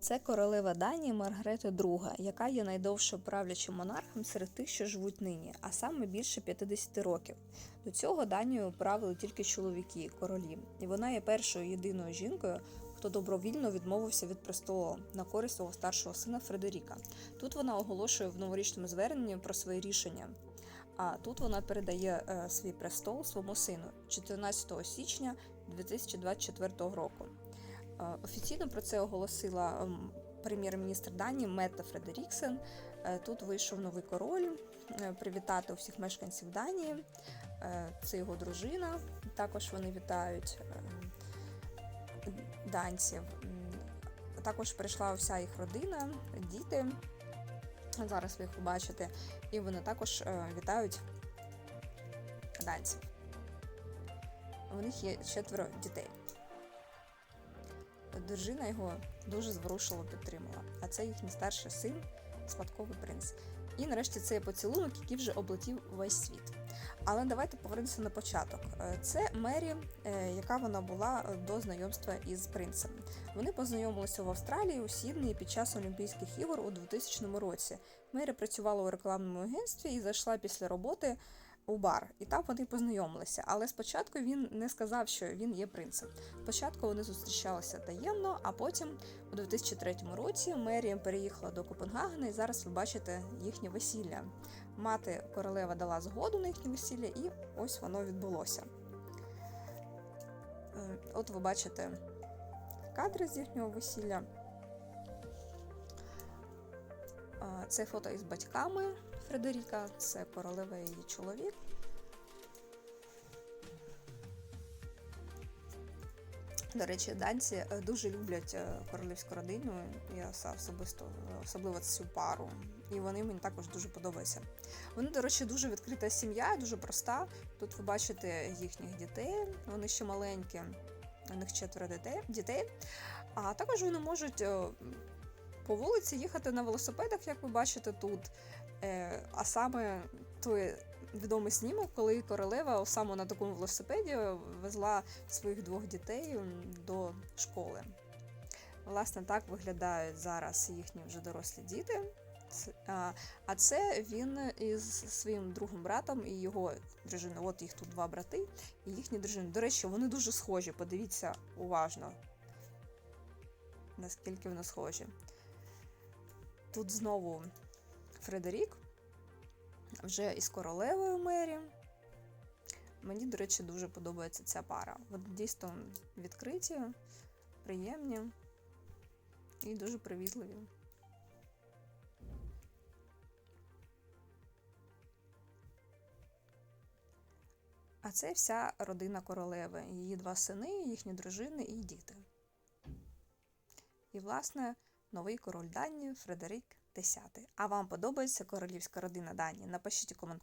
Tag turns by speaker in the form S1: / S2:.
S1: Це королева Данії Маргарета II, яка є найдовше правлячим монархом серед тих, що живуть нині, а саме більше 50 років. До цього Данією правили тільки чоловіки, королі, і вона є першою єдиною жінкою, хто добровільно відмовився від престолу на користь свого старшого сина Фредеріка. Тут вона оголошує в новорічному зверненні про свої рішення. А тут вона передає е, свій престол своєму сину 14 січня 2024 року. Е, Офіційно про це оголосила ем, прем'єр-міністр Данії Метта Фредеріксен. Е, Тут вийшов новий король е, привітати усіх мешканців Данії. Це його дружина. Також вони вітають е, данців. Також прийшла вся їх родина, діти. Зараз ви їх побачите. І вони також вітають данців. У них є четверо дітей. Дружина його дуже зворушливо підтримала, а це їхній старший син, спадковий принц. І нарешті це поцілунок, який вже облетів весь світ. Але давайте повернемося на початок. Е, Це Мері, е, яка вона була е, до знайомства із принцем. Вони познайомилися в Австралії у Сіднеї під час Олімпійських ігор у 2000 році. Мері працювала у рекламному агентстві і зайшла після роботи у бар, і там вони познайомилися. Але спочатку він не сказав, що він є принцем. Спочатку вони зустрічалися таємно, а потім у 2003 році Мері переїхала до Копенгагена, і зараз ви бачите їхнє весілля. Мати королева дала згоду на їхнє весілля, і ось воно відбулося. Е, От ви бачите кадри з їхнього весілля. Це фото із батьками Фредеріка, це королева її чоловік. До речі, данці е, дуже люблять е, королівську родину. Я особисто особливо цю пару. І вони мені також дуже подобаються. Вони, до речі, дуже відкрита сім'я, дуже проста. Тут ви бачите їхніх дітей, вони ще маленькі. У них четверо дітей. дітей. А також вони можуть е, по вулиці їхати на велосипедах, як ви бачите тут. Е, А саме той відомий знімок, коли королева саме на такому велосипеді везла своїх двох дітей до школи. Власне, так виглядають зараз їхні вже дорослі діти. А це він із своїм другим братом і його дружиною. От їх тут два брати і їхні дружини. До речі, вони дуже схожі. Подивіться уважно, наскільки вони схожі. Тут знову Фредерік, вже із королевою Мері. Мені, до речі, дуже подобається ця пара. Вони дійсно відкриті, приємні і дуже привітливі. А це вся родина королеви, її два сини, їхні дружини і діти. І, власне, новий король Данії Фредерік X. А вам подобається королівська родина Данії? Напишіть у коментарях.